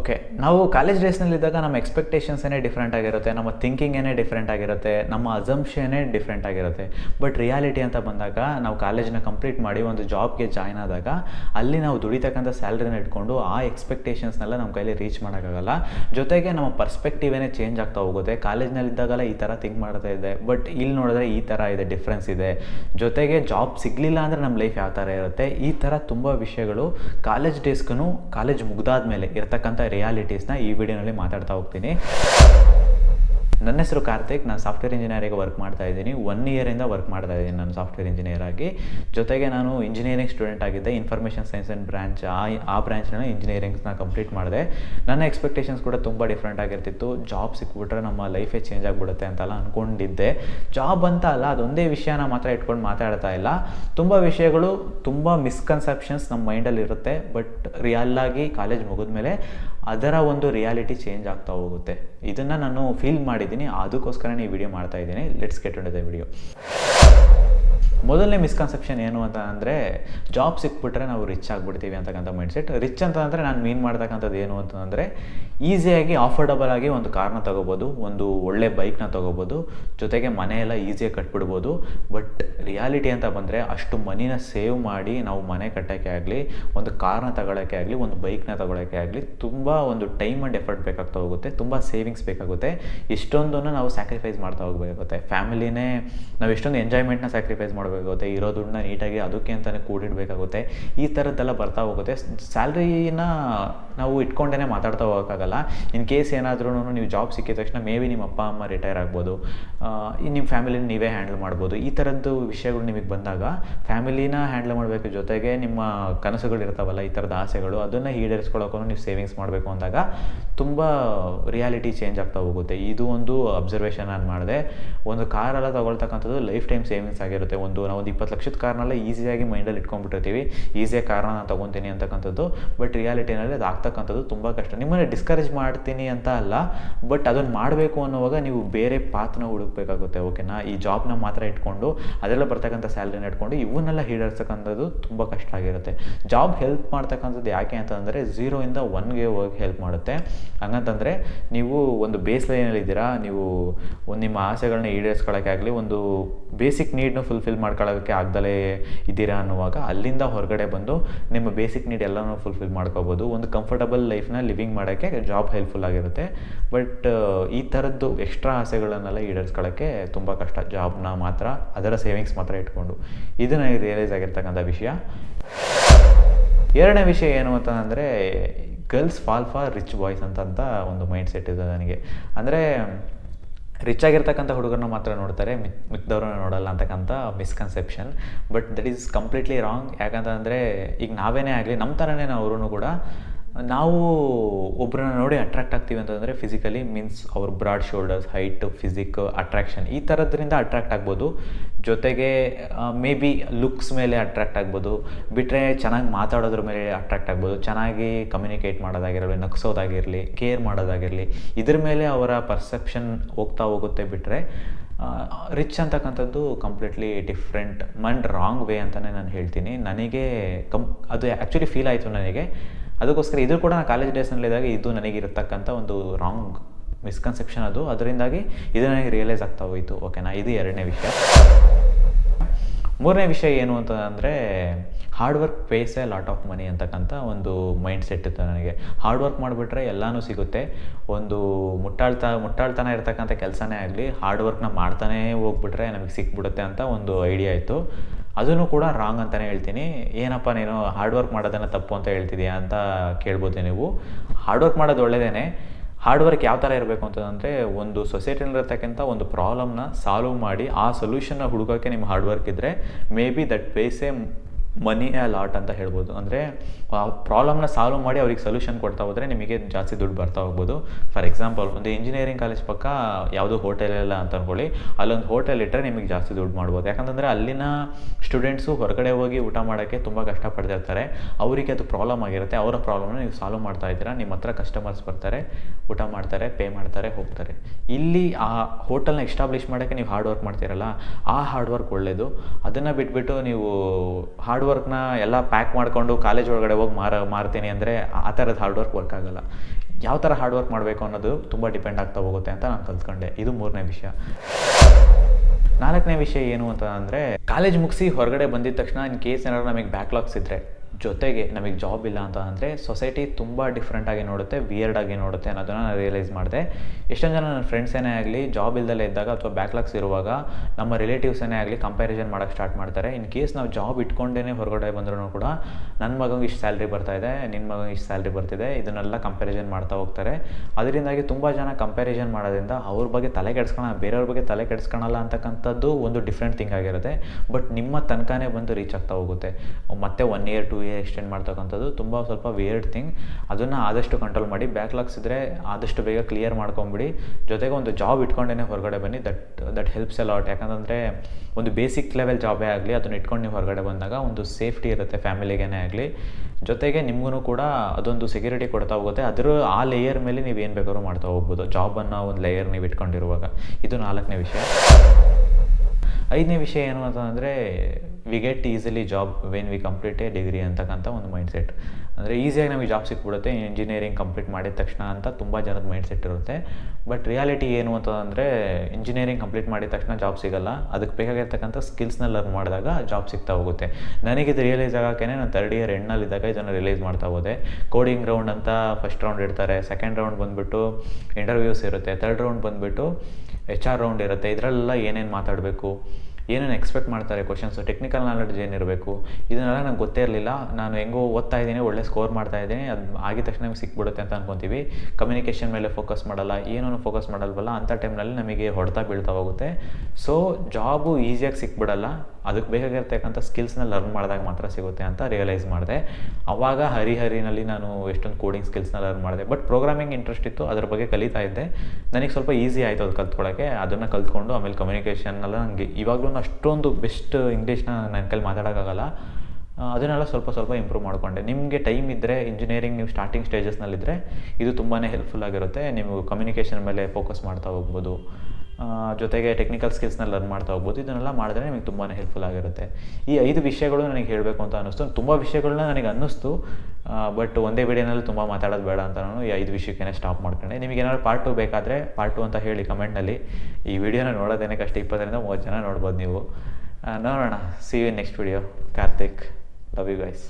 Okay ನಾವು college ಡೇಸ್ನಲ್ಲಿದ್ದಾಗ ನಮ್ಮ expectations ಏನೇ ಡಿಫ್ರೆಂಟ್ ಆಗಿರುತ್ತೆ, ನಮ್ಮ ಥಿಂಕಿಂಗ್ ಏನೇ ಡಿಫ್ರೆಂಟ್ ಆಗಿರುತ್ತೆ, ನಮ್ಮ ಅಸಂಪ್ಷನ್ನೇ ಡಿಫ್ರೆಂಟ್ ಆಗಿರುತ್ತೆ. ಬಟ್ ರಿಯಾಲಿಟಿ ಅಂತ ಬಂದಾಗ, ನಾವು ಕಾಲೇಜನ್ನ ಕಂಪ್ಲೀಟ್ ಮಾಡಿ ಒಂದು ಜಾಬ್ಗೆ ಜಾಯ್ನ್ ಆದಾಗ, ಅಲ್ಲಿ ನಾವು ದುಡಿತಕ್ಕಂಥ ಸ್ಯಾಲ್ರಿನ ಇಟ್ಕೊಂಡು ಆ ಎಕ್ಸ್ಪೆಕ್ಟೇಷನ್ಸ್ನೆಲ್ಲ ನಮ್ಮ ಕೈಲಿ ರೀಚ್ ಮಾಡೋಕ್ಕಾಗಲ್ಲ. ಜೊತೆಗೆ ನಮ್ಮ ಪರ್ಸ್ಪೆಕ್ಟಿವೇನೇ ಚೇಂಜ್ ಆಗ್ತಾ ಹೋಗುತ್ತೆ ಕಾಲೇಜ್ನಲ್ಲಿದ್ದಾಗೆಲ್ಲ ಈ ಥರ ಥಿಂಕ್ ಮಾಡ್ತಾ ಇದ್ದೆ ಬಟ್ ಇಲ್ಲಿ ನೋಡಿದ್ರೆ ಈ ಥರ ಇದೆ ಡಿಫ್ರೆನ್ಸ್ ಇದೆ. ಜೊತೆಗೆ ಜಾಬ್ ಸಿಗಲಿಲ್ಲ ಅಂದರೆ ನಮ್ಮ ಲೈಫ್ ಯಾವ ಥರ ಇರುತ್ತೆ? ಈ ಥರ ತುಂಬ ವಿಷಯಗಳು ಕಾಲೇಜ್ ಡೇಸ್ಗೂ ಕಾಲೇಜ್ ಮುಗ್ದಾದ ಮೇಲೆ ಇರ್ತಕ್ಕಂಥ ರಿಯಾಲಿಟೀಸ್ನ ಈ ವಿಡಿಯೋನಲ್ಲಿ ಮಾತಾಡ್ತಾ ಹೋಗ್ತೀನಿ. ನನ್ನ ಹೆಸರು ಕಾರ್ತಿಕ್, ನಾನು ಸಾಫ್ಟ್ವೇರ್ ಇಂಜಿನಿಯರಿಗೆ ವರ್ಕ್ ಮಾಡ್ತಾ ಇದ್ದೀನಿ. ಒನ್ ಇಯರಿಂದ ವರ್ಕ್ ಮಾಡ್ತಾ ಇದ್ದೀನಿ ನಾನು ಸಾಫ್ಟ್ವೇರ್ ಇಂಜಿನಿಯರ್ ಆಗಿ. ಜೊತೆಗೆ ನಾನು ಇಂಜಿನಿಯರಿಂಗ್ ಸ್ಟೂಡೆಂಟ್ ಆಗಿದ್ದೆ. ಇನ್ಫಾರ್ಮೇಷನ್ ಸೈನ್ಸ್ ಆ್ಯಂಡ್ ಬ್ರಾಂಚ್ ಆ ಆ ಬ್ರಾಂಚ್ನ ಇಂಜಿನಿಯರಿಂಗ್ಸ್ನ ಕಂಪ್ಲೀಟ್ ಮಾಡಿದೆ. ನನ್ನ ಎಕ್ಸ್ಪೆಕ್ಟೇಷನ್ಸ್ ಕೂಡ ತುಂಬ ಡಿಫ್ರೆಂಟ್ ಆಗಿರ್ತಿತ್ತು. ಜಾಬ್ ಸಿಕ್ಬಿಟ್ರೆ ನಮ್ಮ ಲೈಫೇ ಚೇಂಜ್ ಆಗಿಬಿಡುತ್ತೆ ಅಂತೆಲ್ಲ ಅಂದ್ಕೊಂಡಿದ್ದೆ ಜಾಬ್ ಅಂತ ಅಲ್ಲ, ಅದೊಂದೇ ವಿಷಯನ ಮಾತ್ರ ಇಟ್ಕೊಂಡು ಮಾತಾಡ್ತಾ ಇಲ್ಲ. ತುಂಬ ವಿಷಯಗಳು, ತುಂಬ ಮಿಸ್ಕನ್ಸೆಪ್ಷನ್ಸ್ ನಮ್ಮ ಮೈಂಡಲ್ಲಿ ಇರುತ್ತೆ ಬಟ್ ರಿಯಲ್ ಆಗಿ ಕಾಲೇಜ್ ಮುಗಿದ್ಮೇಲೆ ಅದರ ಒಂದು ರಿಯಾಲಿಟಿ ಚೇಂಜ್ ಆಗ್ತಾ ಹೋಗುತ್ತೆ. ಇದನ್ನು ನಾನು ಫೀಲ್ ಮಾಡಿದ್ದೀನಿ, ಅದಕ್ಕೋಸ್ಕರನೇ ಈ ವಿಡಿಯೋ ಮಾಡ್ತಾ ಇದ್ದೀನಿ. ಲೆಟ್ಸ್ ಗೆಟ್ ದ ವಿಡಿಯೋ ಮೊದಲನೇ ಮಿಸ್ಕನ್ಸೆಪ್ಷನ್ ಏನು ಅಂತ ಅಂದರೆ ಜಾಬ್ ಸಿಕ್ಬಿಟ್ರೆ ನಾವು ರಿಚ್ ಆಗಿಬಿಡ್ತೀವಿ ಅಂತಕ್ಕಂಥ ಮೈಂಡ್ಸೆಟ್ ರಿಚ್ ಅಂತ ಅಂದರೆ ನಾನು ಮೀನ್ ಮಾಡ್ತಕ್ಕಂಥದ್ದು ಏನು ಅಂತಂದರೆ ಈಸಿಯಾಗಿ ಆಫರ್ಡಬಲ್ ಆಗಿ ಒಂದು ಕಾರ್ನ ತೊಗೋಬೋದು, ಒಂದು ಒಳ್ಳೆ ಬೈಕ್ನ ತೊಗೋಬೋದು, ಜೊತೆಗೆ ಮನೆಯೆಲ್ಲ ಈಸಿಯಾಗಿ ಕಟ್ಬಿಡ್ಬೋದು. ಬಟ್ ರಿಯಾಲಿಟಿ ಅಂತ ಬಂದರೆ, ಅಷ್ಟು ಮನಿನ ಸೇವ್ ಮಾಡಿ ನಾವು ಮನೆ ಕಟ್ಟೋಕ್ಕೆ ಆಗಲಿ, ಒಂದು ಕಾರ್ನ ತಗೊಳ್ಳೋಕ್ಕೆ ಆಗಲಿ, ಒಂದು ಬೈಕ್ನ ತಗೊಳ್ಳೋಕ್ಕೆ ಆಗಲಿ, ತುಂಬ ಒಂದು ಟೈಮ್ ಆ್ಯಂಡ್ ಎಫರ್ಟ್ ಬೇಕಾಗ್ತಾ ಹೋಗುತ್ತೆ, ತುಂಬ ಸೇವಿಂಗ್ಸ್ ಬೇಕಾಗುತ್ತೆ. ಇಷ್ಟೊಂದನ್ನು ನಾವು ಸ್ಯಾಕ್ರಿಫೈಸ್ ಮಾಡ್ತಾ ಹೋಗಬೇಕಾಗುತ್ತೆ. ಫ್ಯಾಮಿಲಿನೇ ನಾವು ಎಷ್ಟೊಂದು ಎಂಜಾಯ್ಮೆಂಟ್ನ ಸ್ಯಾಕ್ರಿಫೈಸ್ ಮಾಡಬೇಕಾಗುತ್ತೆ ಇರೋ ದುಡ್ಡನ್ನ ನೀಟಾಗಿ ಅದಕ್ಕೆ ಅಂತಲೇ ಕೂಡಿಡಬೇಕಾಗುತ್ತೆ. ಈ ಥರದ್ದೆಲ್ಲ ಬರ್ತಾ ಹೋಗುತ್ತೆ. ಸ್ಯಾಲ್ರಿನ ನಾವು ಇಟ್ಕೊಂಡೇ ಮಾತಾಡ್ತಾ ಹೋಗೋಕ್ಕಾಗಲ್ಲ. ಇನ್ ಕೇಸ್ ಏನಾದ್ರೂ ನೀವು ಜಾಬ್ ಸಿಕ್ಕಿದ ತಕ್ಷಣ ಮೇ ಬಿ ನಿಮ್ಮ ಅಪ್ಪ ಅಮ್ಮ ರಿಟೈರ್ ಆಗ್ಬೋದು. ನಿಮ್ಮ ಫ್ಯಾಮಿಲಿನ ನೀವೇ ಹ್ಯಾಂಡಲ್ ಮಾಡ್ಬೋದು. ಈ ಥರದ್ದು ವಿಷಯಗಳು ನಿಮಗೆ ಬಂದಾಗ ಫ್ಯಾಮಿಲಿನ ಹ್ಯಾಂಡಲ್ ಮಾಡಬೇಕು ಜೊತೆಗೆ ನಿಮ್ಮ ಕನಸುಗಳು ಇರ್ತಾವಲ್ಲ, ಈ ಥರದ ಆಸೆಗಳು, ಅದನ್ನು ಈಡೇರಿಸ್ಕೊಳ್ಳೋಕ್ಕೂ ನೀವು ಸೇವಿಂಗ್ಸ್ ಮಾಡಬೇಕು ಅಂದಾಗ ತುಂಬ ರಿಯಾಲಿಟಿ ಚೇಂಜ್ ಆಗ್ತಾ ಹೋಗುತ್ತೆ. ಇದು ಒಂದು ಅಬ್ಸರ್ವೇಷನ್ ನಾನು ಮಾಡಿದೆ. ಒಂದು ಕಾರೆಲ್ಲ ತಗೊಳ್ತಕ್ಕಂಥದ್ದು ಲೈಫ್ ಟೈಮ್ ಸೇವಿಂಗ್ಸ್ ಆಗಿರುತ್ತೆ. ಒಂದು ನಾವು ಒಂದು ಇಪ್ಪತ್ತು ಲಕ್ಷದ ಕಾರ್ನೆಲ್ಲ ಈಸಿಯಾಗಿ ಮೈಂಡಲ್ಲಿ ಇಟ್ಕೊಂಡ್ಬಿಟ್ಟಿರ್ತೀವಿ, ಈಸಿಯಾಗಿ ಕಾರ್ನ ನಾನು ತೊಗೊತೀನಿ ಅಂತಕ್ಕಂಥದ್ದು. ಬಟ್ ರಿಯಾಲಿಟಿನಲ್ಲಿ ಅದು ಆಗ್ತಕ್ಕಂಥದ್ದು ತುಂಬ ಕಷ್ಟ. ನಿಮ್ಮನ್ನು ಡಿಸ್ಕರೇಜ್ ಮಾಡ್ತೀನಿ ಅಂತ ಅಲ್ಲ ಬಟ್ ಅದನ್ನು ಮಾಡಬೇಕು ಅನ್ನೋವಾಗ ನೀವು ಬೇರೆ ಪಾತ್ನ ಹುಡುಕ್ಬೇಕಾಗುತ್ತೆ ಓಕೆನಾ ಈ ಜಾಬ್ನ ಮಾತ್ರ ಇಟ್ಕೊಂಡು ಅದೆಲ್ಲ ಬರ್ತಕ್ಕಂಥ ಸ್ಯಾಲ್ರಿನ ಇಟ್ಕೊಂಡು, ಇವನ್ನೆಲ್ಲ ಹೀಡರ್ಸಕ್ಕಂಥದ್ದು ತುಂಬ ಕಷ್ಟ ಆಗಿರುತ್ತೆ. ಜಾಬ್ ಹೆಲ್ಪ್ ಮಾಡ್ತಕ್ಕಂಥದ್ದು ಯಾಕೆ ಅಂತಂದರೆ ಝೀರೋಯಿಂದ ಒನ್ಗೆ ಹೋಗಿ ಹೆಲ್ಪ್ ಮಾಡುತ್ತೆ. ಹಂಗಂತಂದರೆ, ನೀವು ಒಂದು ಬೇಸ್ ಲೈನಲ್ಲಿದ್ದೀರಾ ನೀವು ಒಂದು ನಿಮ್ಮ ಆಸೆಗಳನ್ನ ಈಡೇರಿಸ್ಕೊಳ್ಳೋಕ್ಕಾಗಲಿ ಒಂದು ಬೇಸಿಕ್ ನೀಡ್ನ ಫುಲ್ಫಿಲ್ ಮಾಡ್ಕೊಳ್ಳೋಕ್ಕೆ ಆಗ್ದಲೇ ಇದ್ದೀರಾ ಅನ್ನುವಾಗ ಅಲ್ಲಿಂದ ಹೊರಗಡೆ ಬಂದು ನಿಮ್ಮ ಬೇಸಿಕ್ ನೀಡ್ ಎಲ್ಲನೂ ಫುಲ್ಫಿಲ್ ಮಾಡ್ಕೋಬೋದು. ಒಂದು ಕಂಫರ್ಟಬಲ್ ಲೈಫ್ನ ಲಿವಿಂಗ್ ಮಾಡೋಕ್ಕೆ ಜಾಬ್ ಹೆಲ್ಪ್ಫುಲ್ ಆಗಿರುತ್ತೆ. ಬಟ್ ಈ ಥರದ್ದು ಎಕ್ಸ್ಟ್ರಾ ಆಸೆಗಳನ್ನೆಲ್ಲ ಈಡೇರಿಸ್ಕೊಳ್ಳೋಕ್ಕೆ ತುಂಬ ಕಷ್ಟ. ಜಾಬ್ನ ಮಾತ್ರ, ಅದರ ಸೇವಿಂಗ್ಸ್ ಮಾತ್ರ ಇಟ್ಕೊಂಡು. ಇದು ನನಗೆ ರಿಯಲೈಸ್ ಆಗಿರ್ತಕ್ಕಂಥ ವಿಷಯ. ಎರಡನೇ ವಿಷಯ ಏನು ಅಂತಂದರೆ girls fall for rich boys ಅಂತಂತ ಒಂದು ಮೈಂಡ್ ಸೆಟ್ ಇದೆ ನನಗೆ. ಅಂದರೆ ರಿಚ್ ಆಗಿರ್ತಕ್ಕಂಥ ಹುಡುಗರನ್ನ ಮಾತ್ರ ನೋಡ್ತಾರೆ ಮಿಕ್ದವ್ರನ್ನ ನೋಡಲ್ಲ ಅಂತಕ್ಕಂಥ misconception but that is completely wrong ಯಾಕಂತಂದರೆ, ಈಗ ನಾವೇನೇ ಆಗಲಿ ನಮ್ಮ ಥರನೇ ಅವ್ರೂ ಕೂಡ ನಾವು ಒಬ್ಬರನ್ನ ನೋಡಿ ಅಟ್ರಾಕ್ಟ್ ಆಗ್ತೀವಿ ಅಂತಂದರೆ ಫಿಸಿಕಲಿ ಮೀನ್ಸ್ ಅವ್ರ broad shoulders height physique attraction ಈ ಥರದ್ರಿಂದ ಅಟ್ರಾಕ್ಟ್ ಆಗ್ಬೋದು. ಜೊತೆಗೆ ಮೇ ಬಿ ಲುಕ್ಸ್ ಮೇಲೆ ಅಟ್ರಾಕ್ಟ್ ಆಗ್ಬೋದು. ಬಿಟ್ಟರೆ ಚೆನ್ನಾಗಿ ಮಾತಾಡೋದ್ರ ಮೇಲೆ ಅಟ್ರಾಕ್ಟ್ ಆಗ್ಬೋದು. ಚೆನ್ನಾಗಿ ಕಮ್ಯುನಿಕೇಟ್ ಮಾಡೋದಾಗಿರಲಿ, ನಗ್ಸೋದಾಗಿರಲಿ ಕೇರ್ ಮಾಡೋದಾಗಿರಲಿ, ಇದ್ರ ಮೇಲೆ ಅವರ ಪರ್ಸೆಪ್ಷನ್ ಹೋಗ್ತಾ ಹೋಗುತ್ತೆ ಬಿಟ್ಟರೆ ರಿಚ್ ಅಂತಕ್ಕಂಥದ್ದು completely different mind wrong way ಅಂತಲೇ ನಾನು ಹೇಳ್ತೀನಿ. ನನಗೆ ಕಂ ಅದು ಆ್ಯಕ್ಚುಲಿ ಫೀಲ್ ಆಯಿತು ನನಗೆ. ಅದಕ್ಕೋಸ್ಕರ ಇದು ಕೂಡ ನಾನು ಕಾಲೇಜ್ ಡೇಸ್ನಲ್ಲಿದ್ದಾಗ ಇದು ನನಗಿರತಕ್ಕಂಥ ಒಂದು ರಾಂಗ್ ಮಿಸ್ಕನ್ಸೆಪ್ಷನ್ ಅದು. ಅದರಿಂದಾಗಿ ಇದು ನನಗೆ ರಿಯಲೈಸ್ ಆಗ್ತಾ ಹೋಯಿತು. ಓಕೆನಾ ಇದು ಎರಡನೇ ವಿಷಯ. ಮೂರನೇ ವಿಷಯ ಏನು ಅಂತ ಅಂದರೆ hard work pays a lot of money ಅಂತಕ್ಕಂಥ ಒಂದು ಮೈಂಡ್ ಸೆಟ್ ಇತ್ತು ನನಗೆ. ಹಾರ್ಡ್ ವರ್ಕ್ ಮಾಡಿಬಿಟ್ರೆ ಎಲ್ಲನೂ ಸಿಗುತ್ತೆ. ಒಂದು ಮುಟ್ಟಾಳ್ತ, ಮುಟ್ಟಾಳ್ತನ ಇರ್ತಕ್ಕಂಥ ಕೆಲಸನೇ ಆಗಲಿ ಹಾರ್ಡ್ ವರ್ಕ್ನ ಮಾಡ್ತಾನೇ ಹೋಗ್ಬಿಟ್ರೆ ನಮಗೆ ಸಿಕ್ಬಿಡುತ್ತೆ ಅಂತ ಒಂದು ಐಡಿಯಾ ಇತ್ತು. ಅದನ್ನು ಕೂಡ ರಾಂಗ್ ಅಂತಲೇ ಹೇಳ್ತೀನಿ. ಏನಪ್ಪ ನೀನು ಹಾರ್ಡ್ ವರ್ಕ್ ಮಾಡೋದನ್ನು ತಪ್ಪು ಅಂತ ಹೇಳ್ತಿದ್ಯಾ ಅಂತ ಕೇಳ್ಬೋದು ನೀವು. ಹಾರ್ಡ್ ವರ್ಕ್ ಮಾಡೋದು ಒಳ್ಳೆಯದೇ ಹಾರ್ಡ್ ವರ್ಕ್ ಯಾವ ಥರ ಇರಬೇಕು ಅಂತಂದರೆ ಒಂದು ಸೊಸೈಟಿಯಲ್ಲಿರತಕ್ಕಂಥ ಒಂದು ಪ್ರಾಬ್ಲಮ್ನ ಸಾಲ್ವ್ ಮಾಡಿ ಆ ಸೊಲ್ಯೂಷನ್ನ ಹುಡುಕೋಕ್ಕೆ ನಿಮ್ಮ ಹಾರ್ಡ್ ವರ್ಕ್ ಇದ್ದರೆ maybe that pays money a lot ಅಂತ ಹೇಳ್ಬೋದು. ಅಂದರೆ, ಆ ಪ್ರಾಬ್ಲಮ್ನ ಸಾಲ್ವ್ ಮಾಡಿ ಅವ್ರಿಗೆ ಸೊಲ್ಯೂಷನ್ ಕೊಡ್ತಾ ಹೋದರೆ ನಿಮಗೆ ಜಾಸ್ತಿ ದುಡ್ಡು ಬರ್ತಾ ಹೋಗ್ಬೋದು. ಫಾರ್ ಎಕ್ಸಾಂಪಲ್ ಒಂದು ಇಂಜಿನಿಯರಿಂಗ್ ಕಾಲೇಜ್ ಪಕ್ಕ ಯಾವುದೋ ಹೋಟೆಲ್ ಇಲ್ಲ ಅಂತ ಅಂದ್ಕೊಳ್ಳಿ ಅಲ್ಲೊಂದು ಹೋಟೆಲ್ ಇಟ್ಟರೆ ನಿಮಗೆ ಜಾಸ್ತಿ ದುಡ್ಡು ಮಾಡ್ಬೋದು. ಯಾಕಂತಂದರೆ ಅಲ್ಲಿನ ಸ್ಟೂಡೆಂಟ್ಸು ಹೊರಗಡೆ ಹೋಗಿ ಊಟ ಮಾಡೋಕ್ಕೆ ತುಂಬ ಕಷ್ಟಪಡ್ತಿರ್ತಾರೆ ಅವರಿಗೆ ಅದು ಪ್ರಾಬ್ಲಮ್ ಆಗಿರುತ್ತೆ. ಅವರ ಪ್ರಾಬ್ಲಮ್ನ ನೀವು ಸಾಲ್ವ್ ಮಾಡ್ತಾ ಇದ್ದೀರಾ. ನಿಮ್ಮ ಹತ್ರ ಕಸ್ಟಮರ್ಸ್ ಬರ್ತಾರೆ, ಊಟ ಮಾಡ್ತಾರೆ ಪೇ ಮಾಡ್ತಾರೆ, ಹೋಗ್ತಾರೆ. ಇಲ್ಲಿ ಆ ಹೋಟೆಲ್ನ ಎಸ್ಟಾಬ್ಲಿಷ್ ಮಾಡೋಕ್ಕೆ ನೀವು ಹಾರ್ಡ್ ವರ್ಕ್ ಮಾಡ್ತೀರಲ್ಲ, ಆ ಹಾರ್ಡ್ ವರ್ಕ್ ಒಳ್ಳೆಯದು ಅದನ್ನು ಬಿಟ್ಬಿಟ್ಟು ನೀವು ಹಾರ್ಡ್ ವರ್ಕ್ನ ಎಲ್ಲ ಪ್ಯಾಕ್ ಮಾಡಿಕೊಂಡು ಕಾಲೇಜ್ ಒಳಗಡೆ ಹೋಗಿ ಮಾರ, ಮಾರ್ತೀನಿ ಅಂದರೆ ಆ ಥರದ ಹಾರ್ಡ್ ವರ್ಕ್ ವರ್ಕ್ ಆಗಲ್ಲ. ಯಾವ ಥರ ಹಾರ್ಡ್ ವರ್ಕ್ ಮಾಡಬೇಕು ಅನ್ನೋದು ತುಂಬ ಡಿಪೆಂಡ್ ಆಗ್ತಾ ಹೋಗುತ್ತೆ ಅಂತ ನಾನು ಕಲ್ತ್ಕೊಂಡೆ. ಇದು ಮೂರನೇ ವಿಷಯ. ನಾಲ್ಕನೇ ವಿಷಯ ಏನು ಅಂತ ಅಂದರೆ ಕಾಲೇಜ್ ಮುಗಿಸಿ ಹೊರಗಡೆ ಬಂದಿದ ತಕ್ಷಣ ಇನ್ ಕೇಸ್ ಏನಾದ್ರು ನಮಗೆ ಬ್ಯಾಕ್ಲಾಗ್ಸ್ ಇದ್ದರೆ ಜೊತೆಗೆ ನಮಗೆ ಜಾಬ್ ಇಲ್ಲ ಅಂತ ಅಂದರೆ ಸೊಸೈಟಿ ತುಂಬ ಡಿಫ್ರೆಂಟಾಗಿ ನೋಡುತ್ತೆ ವಿಯರ್ಡಾಗಿ ನೋಡುತ್ತೆ ಅನ್ನೋದನ್ನು ನಾನು ರಿಯಲೈಸ್ ಮಾಡಿದೆ. ಎಷ್ಟೊಂದು ಜನ ನನ್ನ ಫ್ರೆಂಡ್ಸ್ ಏನೇ ಆಗಲಿ ಜಾಬ್ ಇಲ್ಲದಲ್ಲೇ ಇದ್ದಾಗ ಅಥವಾ ಬ್ಯಾಕ್ಲಾಗ್ಸ್ ಇರುವಾಗ ನಮ್ಮ ರಿಲೇಟಿವ್ಸ್ ಏನೇ ಆಗಲಿ ಕಂಪ್ಯಾರಿಸನ್ ಮಾಡೋಕ್ಕೆ ಸ್ಟಾರ್ಟ್ ಮಾಡ್ತಾರೆ. ಇನ್ ಕೇಸ್ ನಾವು ಜಾಬ್ ಇಟ್ಕೊಂಡೇ ಹೊರಗಡೆ ಬಂದ್ರೂ ಕೂಡ ನನ್ನ ಮಗಂಗೆ ಇಷ್ಟು ಸ್ಯಾಲ್ರಿ ಬರ್ತಾ ಇದೆ ನಿನ್ನ ಮಗಂಗೆ ಇಷ್ಟು ಸ್ಯಾಲ್ರಿ ಬರ್ತಿದೆ, ಇದನ್ನೆಲ್ಲ ಕಂಪ್ಯಾರಿಸನ್ ಮಾಡ್ತಾ ಹೋಗ್ತಾರೆ. ಅದರಿಂದಾಗಿ ತುಂಬ ಜನ ಕಂಪ್ಯಾರಿಸನ್ ಮಾಡೋದ್ರಿಂದ ಅವ್ರ ಬಗ್ಗೆ ತಲೆ ಕೆಡ್ಸ್ಕೊಳ ಬೇರೆಯವ್ರ ಬಗ್ಗೆ ತಲೆ ಕೆಡ್ಸ್ಕೊಳಲ್ಲ ಅಂತಕ್ಕಂಥದ್ದು ಒಂದು ಡಿಫ್ರೆಂಟ್ ಥಿಂಗ್ ಆಗಿರುತ್ತೆ. ಬಟ್ ನಿಮ್ಮ ತನಕನೇ ಬಂದು ರೀಚ್ ಆಗ್ತಾ ಹೋಗುತ್ತೆ. ಮತ್ತೆ ಒನ್ ಇಯರ್ ಟೂ ಎಕ್ಸ್ಟೆಂಡ್ ಮಾಡ್ತಕ್ಕಂಥದ್ದು ತುಂಬ ಸ್ವಲ್ಪ ವಿಯರ್ಡ್ ಥಿಂಗ್ ಅದನ್ನು ಆದಷ್ಟು ಕಂಟ್ರೋಲ್ ಮಾಡಿ ಬ್ಯಾಕ್ಲಾಗ್ಸ್ ಇದ್ದರೆ ಆದಷ್ಟು ಬೇಗ ಕ್ಲಿಯರ್ ಮಾಡ್ಕೊಂಬಿಡಿ. ಜೊತೆಗೆ ಒಂದು ಜಾಬ್ ಇಟ್ಕೊಂಡೇ ಹೊರಗಡೆ ಬನ್ನಿ. That that helps a lot ಯಾಕಂತಂದರೆ ಒಂದು ಬೇಸಿಕ್ ಲೆವೆಲ್ ಜಾಬೇ ಆಗಲಿ, ಅದನ್ನ ಇಟ್ಕೊಂಡು ನೀವು ಹೊರಗಡೆ ಬಂದಾಗ ಒಂದು ಸೇಫ್ಟಿ ಇರುತ್ತೆ ಫ್ಯಾಮಿಲಿಗೇ ಆಗಲಿ. ಜೊತೆಗೆ ನಿಮಗೂ ಕೂಡ ಅದೊಂದು ಸೆಕ್ಯೂರಿಟಿ ಕೊಡ್ತಾ ಹೋಗುತ್ತೆ. ಅದರ ಆ ಲೇಯರ್ ಮೇಲೆ ನೀವು ಏನು ಬೇಕಾದ್ರೂ ಮಾಡ್ತಾ ಹೋಗ್ಬೋದು. ಜಾಬ್ ಅನ್ನೋ ಒಂದು ಲೇಯರ್ ನೀವು ಇಟ್ಕೊಂಡಿರುವಾಗ. ಇದು ನಾಲ್ಕನೇ ವಿಷಯ. ಐದನೇ ವಿಷಯ ಏನು ಅಂತಂದರೆ we get easily job when we complete a degree ಅಂತಕ್ಕಂಥ ಒಂದು ಮೈಂಡ್ಸೆಟ್ ಅಂದರೆ ಈಸಿಯಾಗಿ ನಮಗೆ ಜಾಬ್ ಸಿಕ್ಬಿಡುತ್ತೆ ಇಂಜಿನಿಯರಿಂಗ್ ಕಂಪ್ಲೀಟ್ ಮಾಡಿದ ತಕ್ಷಣ ಅಂತ ತುಂಬ ಜನದ ಮೈಂಡ್ಸೆಟ್ ಇರುತ್ತೆ. ಬಟ್ ರಿಯಾಲಿಟಿ ಏನು ಅಂತಂದರೆ ಇಂಜಿನಿಯರಿಂಗ್ ಕಂಪ್ಲೀಟ್ ಮಾಡಿದ ತಕ್ಷಣ ಜಾಬ್ ಸಿಗಲ್ಲ. ಅದಕ್ಕೆ ಬೇಕಾಗಿರ್ತಕ್ಕಂಥ ಸ್ಕಿಲ್ಸ್ನ ಲರ್ನ್ ಮಾಡಿದಾಗ ಜಾಬ್ ಸಿಗ್ತಾ ಹೋಗುತ್ತೆ. ನನಗಿದು ರಿಯಲೈಸ್ ಆಗೋಕ್ಕೇ ನಾನು ತರ್ಡ್ ಇಯರ್ ಎಂಡ್ನಲ್ಲಿದ್ದಾಗ ಇದನ್ನು ರಿಯಲೈಸ್ ಮಾಡ್ತಾ ಹೋದೆ. ಕೋಡಿಂಗ್ ರೌಂಡ್ ಅಂತ ಫಸ್ಟ್ ರೌಂಡ್ ಇಡ್ತಾರೆ. ಸೆಕೆಂಡ್ ರೌಂಡ್ ಬಂದುಬಿಟ್ಟು ಇಂಟರ್ವ್ಯೂಸ್ ಇರುತ್ತೆ. ತರ್ಡ್ ರೌಂಡ್ ಬಂದುಬಿಟ್ಟು ಎಚ್ ಆರ್ ರೌಂಡ್ ಇರುತ್ತೆ. ಇದರಲ್ಲೆಲ್ಲ ಏನೇನು ಮಾತಾಡಬೇಕು? ಏನೇನು ಎಕ್ಸ್ಪೆಕ್ಟ್ ಮಾಡ್ತಾರೆ? ಕ್ವಶನ್ಸು ಟೆಕ್ನಿಕಲ್ ನಾಲೆಡ್ಜ್ ಏನಿರಬೇಕು? ಇದನ್ನೆಲ್ಲ ನಂಗೆ ಗೊತ್ತೇ ಇರಲಿಲ್ಲ. ನಾನು ಹೆಂಗೋ ಓದ್ತಾ ಇದ್ದೀನಿ, ಒಳ್ಳೆ ಸ್ಕೋರ್ ಮಾಡ್ತಾ ಇದ್ದೀನಿ. ಅದು ಆಗಿದ ತಕ್ಷಣ ನಮಗೆ ಸಿಕ್ಬಿಡುತ್ತೆ ಅಂತ ಅನ್ಕೊತೀವಿ. ಕಮ್ಯುನಿಕೇಷನ್ ಮೇಲೆ ಫೋಕಸ್ ಮಾಡಲ್ಲ. ಏನೂ ಫೋಕಸ್ ಮಾಡಲ್ವಲ್ಲ? ಅಂಥ ಟೈಮ್ನಲ್ಲಿ ನಮಗೆ ಹೊಡೆತ ಬೀಳ್ತಾ ಹೋಗುತ್ತೆ. ಸೊ ಜಾಬು ಈಸಿಯಾಗಿ ಸಿಕ್ಬಿಡಲ್ಲ. ಅದಕ್ಕೆ ಬೇಕಾಗಿರ್ತಕ್ಕಂಥ ಸ್ಕಿಲ್ಸ್ನ ಲರ್ನ್ ಮಾಡಿದಾಗ ಮಾತ್ರ ಸಿಗುತ್ತೆ ಅಂತ ರಿಯಲೈಸ್ ಮಾಡಿದೆ. ಆವಾಗ ಹರಿಹರಿನಲ್ಲಿ ನಾನು ಎಷ್ಟೊಂದು ಕೋಡಿಂಗ್ ಸ್ಕಿಲ್ಸ್ನ ಲರ್ನ್ ಮಾಡಿದೆ. ಬಟ್ ಪ್ರೋಗ್ರಾಮಿಂಗ್ ಇಂಟ್ರೆಸ್ಟ್ ಇತ್ತು, ಅದ್ರ ಬಗ್ಗೆ ಕಲಿತಾ ಇದ್ದೆ. ನನಗೆ ಸ್ವಲ್ಪ ಈಸಿ ಆಯಿತು ಅದು ಕಲ್ತ್ಕೊಳ್ಳೋಕ್ಕೆ ಅದನ್ನು ಕಲ್ತ್ಕೊಂಡು ಆಮೇಲೆ ಕಮ್ಯುನಿಕೇಷನ್ನೆಲ್ಲ ನನಗೆ ಇವಾಗಲೂ ಅಷ್ಟೊಂದು ಬೆಸ್ಟ್ ಇಂಗ್ಲೀಷ್ನ ನನ್ನ ಕೈಲಿ ಮಾತಾಡೋಕ್ಕಾಗಲ್ಲ. ಅದನ್ನೆಲ್ಲ ಸ್ವಲ್ಪ ಸ್ವಲ್ಪ ಇಂಪ್ರೂವ್ ಮಾಡಿಕೊಂಡೆ. ನಿಮಗೆ ಟೈಮ್ ಇದ್ದರೆ ಇಂಜಿನಿಯರಿಂಗ್ ನೀವು ಸ್ಟಾರ್ಟಿಂಗ್ ಸ್ಟೇಜಸ್ನಲ್ಲಿದ್ದರೆ ಇದು ತುಂಬಾ ಹೆಲ್ಪ್ಫುಲ್ ಆಗಿರುತ್ತೆ. ನೀವು ಕಮ್ಯುನಿಕೇಷನ್ ಮೇಲೆ ಫೋಕಸ್ ಮಾಡ್ತಾ ಹೋಗ್ಬೋದು. ಜೊತೆಗೆ ಟೆಕ್ನಿಕಲ್ ಸ್ಕಿಲ್ಸ್ನ ಲರ್ನ್ ಮಾಡ್ತಾ ಹೋಗ್ಬೋದು. ಇದನ್ನೆಲ್ಲ ಮಾಡಿದ್ರೆ ನಿಮಗೆ ತುಂಬಾ ಹೆಲ್ಪ್ಫುಲ್ ಆಗಿರುತ್ತೆ. ಈ ಐದು ವಿಷಯಗಳು ನನಗೆ ಹೇಳಬೇಕು ಅಂತ ಅನ್ನಿಸ್ತು. ತುಂಬ ವಿಷಯಗಳನ್ನ ನನಗೆ ಅನ್ನಿಸ್ತು. ಬಟ್ ಒಂದೇ ವಿಡಿಯೋನಲ್ಲಿ ತುಂಬ ಮಾತಾಡೋದು ಬೇಡ ಅಂತ ನಾನು ಈ ಐದು ವಿಷಯಕ್ಕೇನೆ ಸ್ಟಾಪ್ ಮಾಡ್ಕೊಂಡೆ. ನಿಮಗೆ ಏನಾದ್ರು ಪಾರ್ಟ್ ಟು ಬೇಕಾದರೆ ಪಾರ್ಟ್ ಟು ಅಂತ ಹೇಳಿ ಕಮೆಂಟ್ನಲ್ಲಿ ಈ ವಿಡಿಯೋನ ನೋಡೋದೇನೆ ಕಷ್ಟ. ಇಪ್ಪತ್ತರಿಂದ ಮೂವತ್ತು ಜನ ನೋಡ್ಬೋದು ನೀವು. ನೋಡೋಣ. See you next video Karthik love you guys